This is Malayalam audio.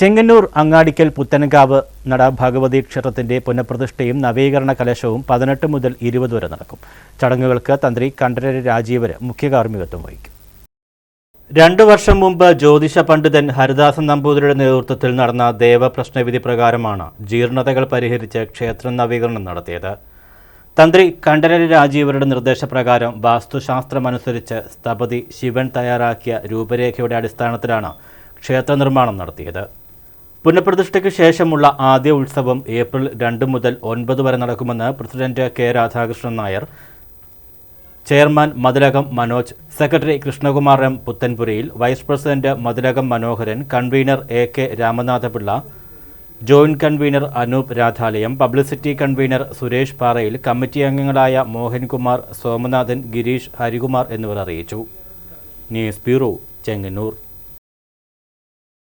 ചെങ്ങന്നൂർ അങ്ങാടിക്കൽ പുത്തൻകാവ് നട ഭഗവതി ക്ഷേത്രത്തിന്റെ പുനഃപ്രതിഷ്ഠയും നവീകരണ കലശവും പതിനെട്ട് മുതൽ ഇരുപത് വരെ നടക്കും. ചടങ്ങുകൾക്ക് തന്ത്രി കണ്ഠരര് രാജീവര് മുഖ്യ കാർമ്മികത്വം വഹിക്കും. രണ്ടു വർഷം മുമ്പ് ജ്യോതിഷ പണ്ഡിതൻ ഹരിദാസൻ നമ്പൂതിരിയുടെ നേതൃത്വത്തിൽ നടന്ന ദേവപ്രശ്നവിധി പ്രകാരമാണ് ജീർണതകൾ പരിഹരിച്ച് ക്ഷേത്ര നവീകരണം നടത്തിയത്. തന്ത്രി കണ്ഠരര് രാജീവരുടെ നിർദ്ദേശപ്രകാരം വാസ്തുശാസ്ത്രമനുസരിച്ച് സ്ഥപതി ശിവൻ തയ്യാറാക്കിയ രൂപരേഖയുടെ അടിസ്ഥാനത്തിലാണ് ക്ഷേത്ര നിർമ്മാണം നടത്തിയത്. പുനഃപ്രതിഷ്ഠയ്ക്ക് ശേഷമുള്ള ആദ്യ ഉത്സവം ഏപ്രിൽ രണ്ട് മുതൽ ഒൻപത് വരെ നടക്കുമെന്ന് president K Radhakrishnan Nair chairman Mathilakam Manoj secretary Krishnakumar M Puthanpurayil vice president Mathilakam Manoharan convener A K Ramanathapillai joint convener Anoop Radhalayam publicity convener Suresh Parayil committee അംഗങ്ങളായ മോഹൻകുമാർ സോമനാഥൻ ഗിരീഷ് ഹരികുമാർ എന്നിവർ അറിയിച്ചു. News bureau Chengannur.